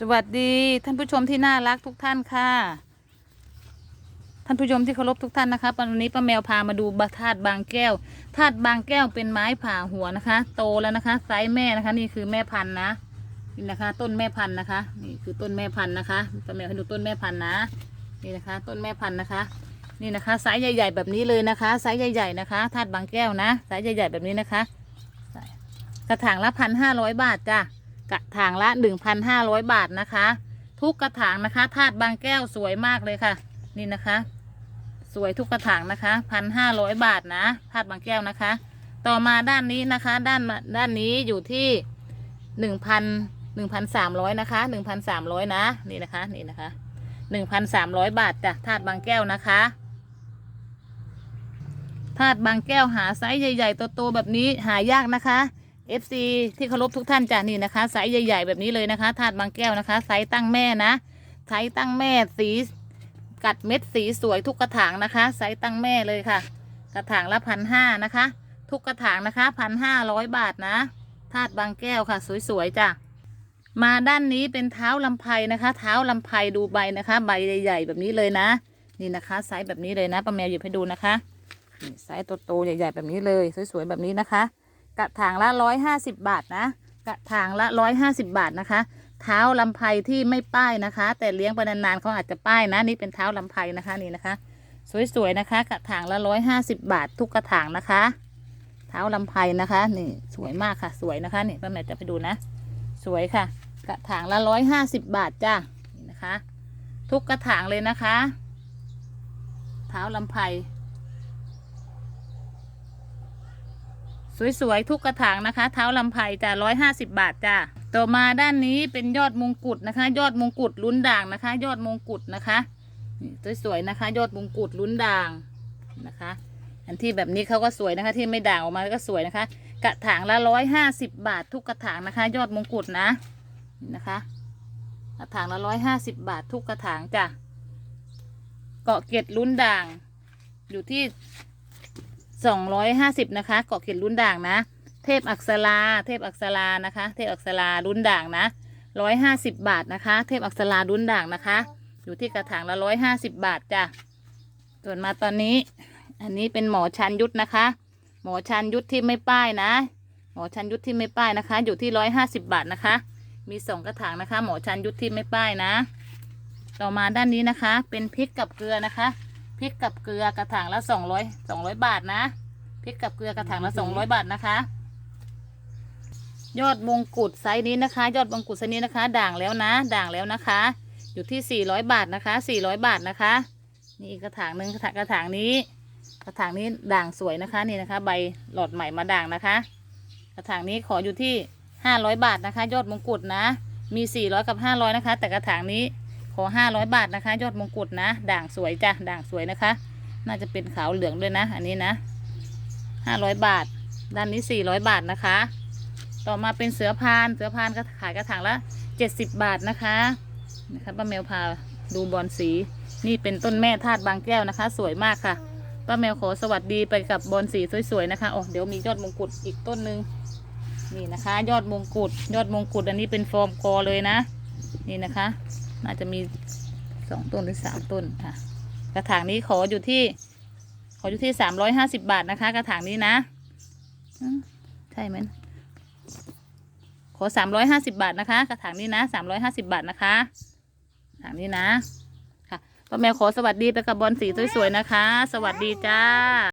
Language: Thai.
สวัสดีท่านผู้ชมที่น่ารักทุกท่านค่ะ ท่านผู้ชมที่เคารพทุกท่านนะคะวันนี้ป้าแมวพามาดูบะธาตุบางแก้วธาตุบางแก้วเป็นไม้ผ่าหัวนะคะ โตแล้วนะคะไซส์แม่นะคะ นี่คือแม่พันธุ์นะนี่นะคะ ต้นแม่พันธุ์นะคะ นี่คือต้นแม่พันธุ์นะคะป้าแมวให้ดูต้นแม่พันธุ์นะนี่นะคะ ต้นแม่พันธุ์นะคะ นี่นะคะไซส์ใหญ่ ๆ แบบนี้เลยนะคะไซส์ใหญ่ ๆนะคะธาตุบางแก้วนะไซส์ใหญ่ ๆ แบบนี้นะคะกระถางละพันห้าร้อยบาทจ้ะ กระถางละหนึ่งพันห้าร้อยบาทนะคะ ทุกกระถางนะคะธาตุบางแก้วสวยมากเลยค่ะ นี่นะคะ สวยทุกกระถางนะคะพันห้าร้อยบาทนะธาตุบางแก้วนะคะ ต่อมาด้านนี้นะคะ ด้านด้านนี้อยู่ที่หนึ่งพันหนึ่งพันสามร้อยนะคะหนึ่งพันสามร้อยนะ นี่นะคะ นี่นะคะหนึ่งพันสามร้อยบาทจ้ะธาตุบางแก้วนะคะธาตุบางแก้วหาไซส์ใหญ่ ๆ โตๆแบบนี้หายากนะคะ FC ที่เคารพทุกท่านจ้ะนี่นะคะไซส์ใหญ่ ๆ แบบนี้เลยนะคะถาดบางแก้วนะคะไซส์ตั้งแม่นะไซส์ตั้งแม่สีกัดเม็ดสีสวยทุกกระถางนะคะไซส์ตั้งแม่เลยค่ะ กระถางละพันห้านะคะ ทุกกระถางนะคะพันห้าร้อยบาทนะถาดบางแก้วค่ะ สวยๆจ้ะมาด้านนี้เป็นเท้าลำไพนะคะ เท้าลำไพดูใบนะคะ ใบใหญ่ๆแบบนี้เลยนะ นี่นะคะไซส์แบบนี้เลยนะป้าแมวหยิบให้ดูนะคะไซส์โตๆใหญ่ ๆ แบบนี้เลย สวยๆแบบนี้นะคะ กระถางละร้อยห้าสิบบาทนะ กระถางละร้อยห้าสิบบาทนะคะ เท้าลำไพที่ไม่ป้ายนะคะ แต่เลี้ยงไปนานๆเขาอาจจะป้ายนะ นี่เป็นเท้าลำไพนะคะนี่นะคะ สวยๆนะคะ กระถางละร้อยห้าสิบบาท ทุกกระถางนะคะ เท้าลำไพนะคะ นี่สวยมากค่ะ สวยนะคะนี่ป้าแม่จะไปดูนะ สวยค่ะ กระถางละร้อยห้าสิบบาทจ้านี่นะคะ ทุกกระถางเลยนะคะ เท้าลำไพ สวยๆ ทุกกระถางนะคะ เท้าลำไพจ้ะร้อยห้าสิบบาทจ้ะต่อมาด้านนี้เป็นยอดมงกุฎนะคะ ยอดมงกุฎลุ้นด่างนะคะ ยอดมงกุฎนะคะสวยๆนะคะ ยอดมงกุฎลุ้นด่างนะคะ อันที่แบบนี้เขาก็สวยนะคะ ที่ไม่ด่างออกมาก็สวยนะคะ กระถางละร้อยห้าสิบบาท ทุกกระถางนะคะ ยอดมงกุฎนะนี่นะคะกระถางละร้อยห้าสิบบาท ทุกกระถางจ้ะเกาะเกล็ดลุ้นด่าง อยู่ที่ สองร้อยห้าสิบนะคะเกาะเขียนรุ่นด่างนะ เทพอักษราเทพอักษรานะคะ เทพอักษรารุ่นด่างนะร้อยห้าสิบบาทนะคะ เทพอักษรารุ่นด่างนะคะ อยู่ที่กระถางละร้อยห้าสิบบาทจ้ะส่วนมาตอนนี้ อันนี้เป็นหมอชันยุทธนะคะ หมอชันยุทธที่ไม่ป้ายนะ หมอชันยุทธที่ไม่ป้ายนะคะ อยู่ที่ร้อยห้าสิบบาทนะคะ มีสองกระถางนะคะ หมอชันยุทธที่ไม่ป้ายนะ ต่อมาด้านนี้นะคะ เป็นพริกกับเกลือนะคะ พริกกับเกลือกระถางละสองร้อยสองร้อยบาทนะพริกกับเกลือกระถางละสองร้อยบาทนะคะ ยอดมงกุฎไซส์นี้นะคะ ยอดมงกุฎไซส์นี้นะคะ ด่างแล้วนะ ด่างแล้วนะคะ อยู่ที่สี่ร้อยบาทนะคะสี่ร้อยบาทนะคะ นี่อีกกระถางหนึ่งกระถางกระถางนี้ กระถางนี้ด่างสวยนะคะนี่นะคะ ใบหลอดใหม่มาด่างนะคะ กระถางนี้ขออยู่ที่ห้าร้อยบาทนะคะ ยอดมงกุฎนะ มีสี่ร้อยกับห้าร้อยนะคะ แต่กระถางนี้ ขอห้าร้อยบาทนะคะ ยอดมงกุฎนะ ด่างสวยจ้ะด่างสวยนะคะ น่าจะเป็นขาวเหลืองด้วยนะ อันนี้นะห้าร้อยบาท ด้านนี้สี่ร้อยบาทนะคะ ต่อมาเป็นเสือพานเสือพานก็ขายกระถางละเจ็ดสิบบาทนะคะนะคะป้าแมวพาดูบอลสีนี่เป็นต้นแม่ธาตุบางแก้วนะคะ สวยมากค่ะป้าแมวขอสวัสดีไปกับบอลสีสวยๆนะคะโอ้เดี๋ยวมียอดมงกุฎอีกต้นนึงนี่นะคะ ยอดมงกุฎยอดมงกุฎอันนี้เป็นฟอร์มกอเลยนะ นี่นะคะ น่าจจะมีสองต้นหรือสามต้นค่ะ กระถางนี้ขออยู่ที่ ขออยู่ที่สามร้อยห้าสิบบาทนะคะ กระถางนี้นะใช่ไหมขอสามร้อยห้าสิบบาทนะคะ กระถางนี้นะสามร้อยห้าสิบบาทนะคะกระถางนี้นะ ค่ะป้าแมวขอสวัสดีไปกับบอลสีสวยๆนะคะ สวัสดีจ้า